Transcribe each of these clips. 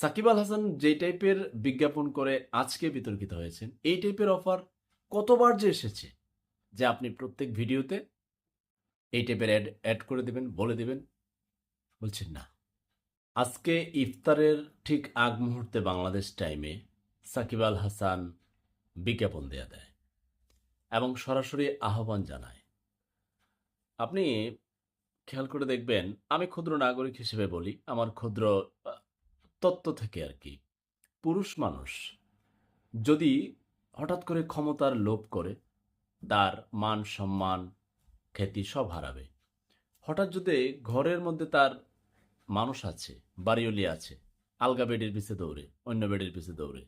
সাকিব আল হাসান যে টাইপের বিজ্ঞাপন করে আজকে বিতর্কিত হয়েছেন, এই টাইপের অফার কতবার যে এসেছে, যে আপনি প্রত্যেক ভিডিওতে এই টাইপের অ্যাড অ্যাড করে দেবেন, বলে দেবেন, বলছেন না। আজকে ইফতারের ঠিক আগ মুহূর্তে বাংলাদেশ টাইমে সাকিব আল হাসান বিজ্ঞাপন দেয়া দেয় এবং সরাসরি আহ্বান জানায়। আপনি খেয়াল করে দেখবেন, আমি ক্ষুদ্র নাগরিক হিসেবে বলি, আমার ক্ষুদ্র তত্ত্ব থেকে আর কি। পুরুষ মানুষ যদি হঠাৎ করে ক্ষমতার লোভ করে, তার মান সম্মান, খ্যাতি সব হারাবে। হঠাৎ যদি ঘরের মধ্যে তার মানুষ আছে বাড়িওলি আছে, আলগা বেডের পিছে দৌড়ে, অন্য বেডের পিছে দৌড়ে,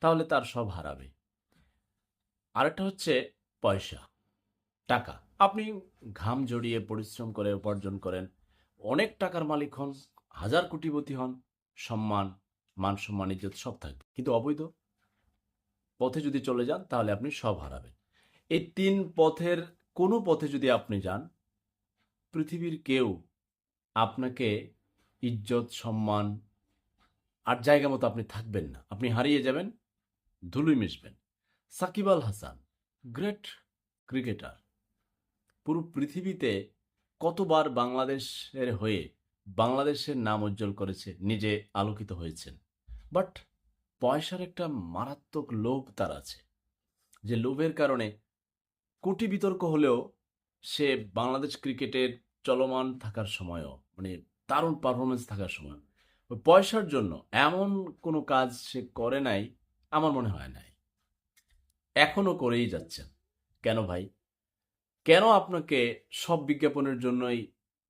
তাহলে তার সব হারাবে। আরেকটা হচ্ছে পয়সা, টাকা। আপনি ঘাম জড়িয়ে পরিশ্রম করে উপার্জন করেন, অনেক টাকার মালিক হন, হাজার কোটিপতি হন সম্মান, মান সম্মান, ইজ্জত সব থাকবে। কিন্তু অবৈধ পথে যদি চলে যান, তাহলে আপনি সব হারাবেন। এই তিন পথের, কোনো পথে যদি আপনি যান, পৃথিবীর কেউ আপনাকে ইজ্জত, সম্মান আর জায়গা মতো আপনি থাকবেন না। আপনি হারিয়ে যাবেন ধুলোই মিশবেন। সাকিব আল হাসান, গ্রেট ক্রিকেটার, পুরো পৃথিবীতে কতবার বাংলাদেশের হয়ে বাংলাদেশের নাম উজ্জ্বল করেছে, নিজে আলোকিত হয়েছেন। বাট পয়সার একটা মারাত্মক লোভ তার আছে, যে লোভের কারণে কোটি বিতর্ক হলেও সে বাংলাদেশ ক্রিকেটের চলমান থাকার সময়ও মানে দারুণ পারফরমেন্স থাকার সময় পয়সার জন্য এমন কোনো কাজ সে করে নাই, আমার মনে হয় নাই। এখনও করেই যাচ্ছেন। কেন ভাই? কেন আপনাকে সব বিজ্ঞাপনের জন্যই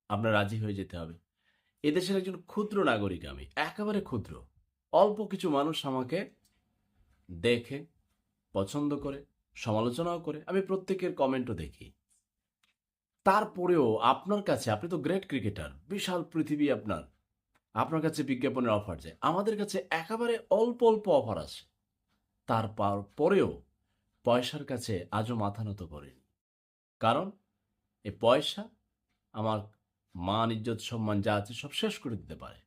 আপনার রাজি হয়ে যেতে হবে? এদেশের একজন ক্ষুদ্র নাগরিক আমি, একেবারে ক্ষুদ্র। অল্প কিছু মানুষ আমাকে দেখে, পছন্দ করে, সমালোচনাও করে, আমি প্রত্যেকের কমেন্টও দেখি। তারপরেও আপনার কাছে, আপনি তো গ্রেট ক্রিকেটার বিশাল পৃথিবী আপনার আপনার কাছে বিজ্ঞাপনের অফার যায়, আমাদের কাছে একেবারে অল্প অল্প অফার আছে। তার পরেও পয়সার কাছে আজও মাথা নত করেনি। কারণ, এই পয়সা আমার মান, ইজ্জত, সম্মান যা আছে সব শেষ করে দিতে পারে।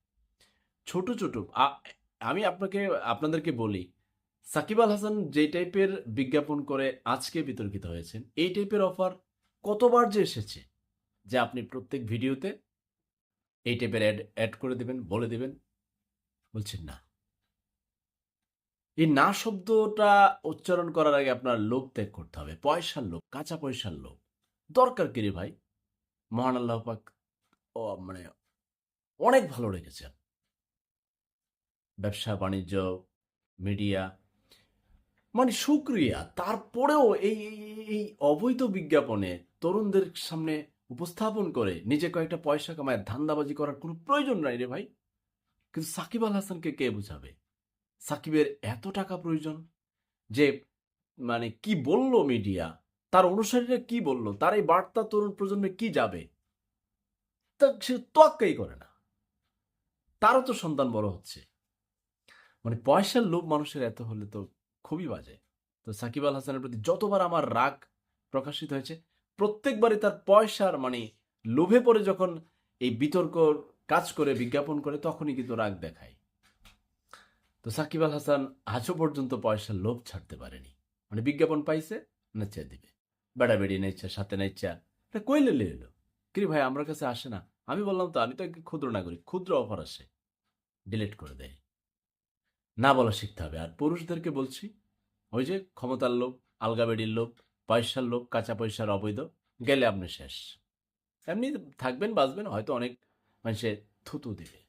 ছোট ছোট আমি আপনাকে, আপনাদেরকে বলি, সাকিব আল হাসান যে টাইপের বিজ্ঞাপন করে আজকে বিতর্কিত হয়েছেন, এই টাইপের অফার কতবার যে এসেছে, যে আপনি প্রত্যেক ভিডিওতে এই টাইপের অ্যাড অ্যাড করে দেবেন, বলে দেবেন, বলছেন না। এই না শব্দটা উচ্চারণ করার আগে আপনার লোভ ত্যাগ করতে হবে, পয়সার লোভ, কাঁচা পয়সার লোভ। দরকার কি রে ভাই? মহান আল্লাহ পাক মানে অনেক ভালো রেখেছেন ব্যবসা, বাণিজ্য মিডিয়া মানে সুক্রিয়া। তারপরেও এই, এই- অবৈধ বিজ্ঞাপনে তরুণদের সামনে উপস্থাপন করে নিজে কয়েকটা পয়সা কামায় ধান্দাবাজি করার কোনো প্রয়োজন নাই রে ভাই। কিন্তু সাকিব আল হাসানকে কে বুঝাবে? সাকিবের এত টাকা প্রয়োজন যে মানে কি বলল মিডিয়া তার অনুসারীরা কি বলল? তার এই বার্তা তরুণ প্রজন্মে কি যাবে? সে তোয়াক্কাই করে না, তারও তো সন্তান বড় হচ্ছে। মানে পয়সার লোভ মানুষের এত হলে তো খুবই বাজে। তো সাকিব আল হাসানের প্রতি যতবার আমার রাগ প্রকাশিত হয়েছে, প্রত্যেকবারই তার পয়সার মানে লোভে পড়ে যখন এই বিতর্ক কাজ করে, বিজ্ঞাপন করে, তখনই কিন্তু রাগ দেখায়। তো সাকিব আল হাসান আজও পর্যন্ত পয়সার লোভ ছাড়তে পারেনি। মানে বিজ্ঞাপন পাইছে, নেচা দিবে। বেড়া বেড়ি নেচা, সাথে নেচা এটা কইলে এলো কি রে ভাই, আমার কাছে আসে না। আমি বললাম, তো আমি তো একজন ক্ষুদ্র নাগরিক, ক্ষুদ্র অফার আসে। ডিলিট করে দেয়। না বলা শিখতে হবে। আর পুরুষদেরকে বলছি, ওই যে ক্ষমতার লোক আলগাবেডির লোক পয়সার লোক কাঁচা পয়সার অবৈধ, গেলে আপনি শেষ। এমনি থাকবেন, বাঁচবেন, হয়তো অনেক মানুষে থুতু দিবে।